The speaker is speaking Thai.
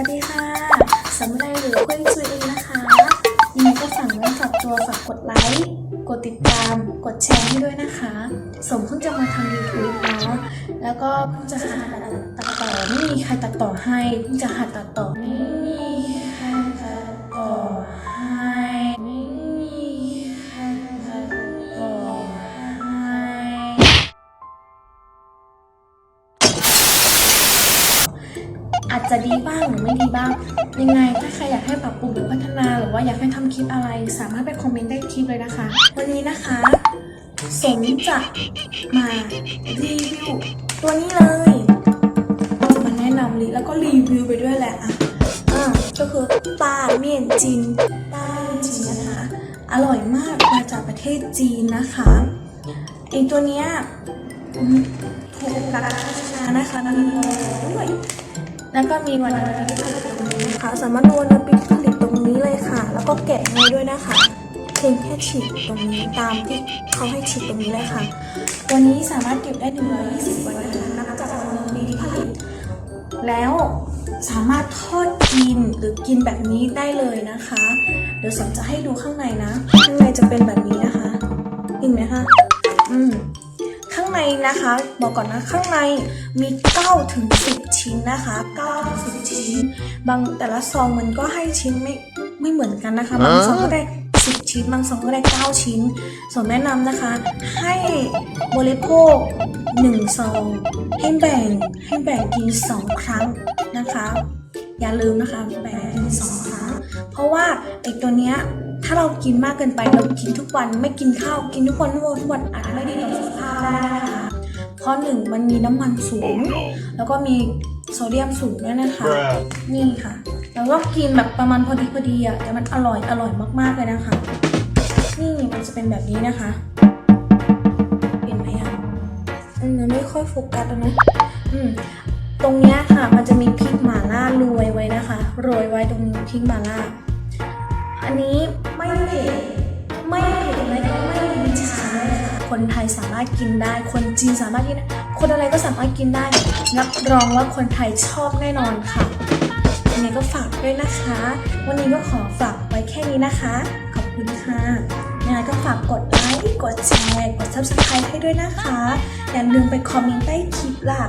วัสดีค่ะสำหรับหรือคุยจุยเองนะคะยังไงก็ฝากเนื้อฝากตัวฝากกดไลค์ กดติดตาม กดแชร์ให้ด้วยนะคะ สมเพิ่งจะมาทำยูทูบเนาะ แล้วก็เพิ่งจะหัดตัดต่อ ไม่มีใครตัดต่อให้เพิ่งจะหัดตัดต่อไอาจจะดีบ้างหรือไม่ดีบ้าง ยังไงถ้าใครอยากให้ปรับปรุงหรือพัฒนา หรือว่าอยากให้ทำคลิปอะไร สามารถไปคอมเมนต์ได้คลิปเลยนะคะ วันนี้นะคะสมจะมารีวิวตัวนี้เลยจะมาแนะนำรีแล้วก็รีวิวไปด้วยแหละอะอะก็คือปลาเมี่ยนจีนปลาเมียนจีนนะคะ อร่อยมากมาจากประเทศจีนนะคะไอตัวเนี้ยถูกหลักโภชนานะคะมีด้วย แล้วก็มีวันผลิตตรงนี้นะคะสามารถดูวันอาทิตย์ผลิตตรงนี้เลยค่ะ แล้วก็แกะง่ายด้วยนะคะเพียงแค่ฉีดตรงนี้ตามที่เขาให้ฉีดตรงนี้เลยค่ะตัวนี้สามารถเก็บได้120วันนะคะนับจากวันนี้ที่ผลิตแล้วสามารถทอดกินหรือกินแบบนี้ได้เลยนะคะ เดี๋ยวสอนจะให้ดูข้างในนะ ข้างในจะเป็นแบบนี้นะคะเห็นไหมคะ อืมางในนะคะ บอกก่อนนะข้างในมี9ถึง10 ชิ้นนะคะ9ถึง10 ชิ้น บางแต่ละซองมันก็ให้ชิ้นไม่ไม่เหมือนกันนะคะ บางซองก็ได้ 10 ชิ้น บางซองก็ได้ 9 ชิ้น ส่วนแนะนำนะคะ ให้บริโภค 1 ซอง ให้แบ่งให้แบ่งกิน 2 ครั้งนะคะ อย่าลืมนะคะแบ่งกิน2ครั้ง เพราะว่าไอ้ตัวเนี้ยถ้าเรากินมากเกินไปเรากินทุกวันไม่กินข้าวกินทุกวันทุกวันทุกวันอาจจะไม่ดีต่อสุขภาพได้นะคะ เพราะหนึ่งมันมีน้ำมันสูง แล้วก็มีโซเดียมสูงด้วยนะคะ Bruh. นี่ค่ะ แล้วก็กินแบบประมาณพอดีพอดีอะแต่มันอร่อยอร่อยมากๆเลยนะคะ นี่มันจะเป็นแบบนี้นะคะเห็นไหมอะอืมมันไม่ค่อยโฟกัสแล้วนะอืมตรงเนี้ยค่ะมันจะมีพริกหม่าล่าโรยไว้นะคะโรยไว้ตรงนี้พริกหม่าล่า อันนี้ไม่เผ็ดไม่เผ็ดและก็ไม่มีชาเลย คนไทยสามารถกินได้ คนจีนสามารถกิน คนอะไรก็สามารถกินได้ รับรองว่าคนไทยชอบแน่นอนค่ะยังไงก็ฝากด้วยนะคะ วันนี้ก็ขอฝากไว้แค่นี้นะคะ ขอบคุณค่ะยังไงก็ฝากกดไลค์ กดแชร์ กด subscribe ให้ด้วยนะคะ อย่าลืมไปคอมเมนต์ใต้คลิปล่ะ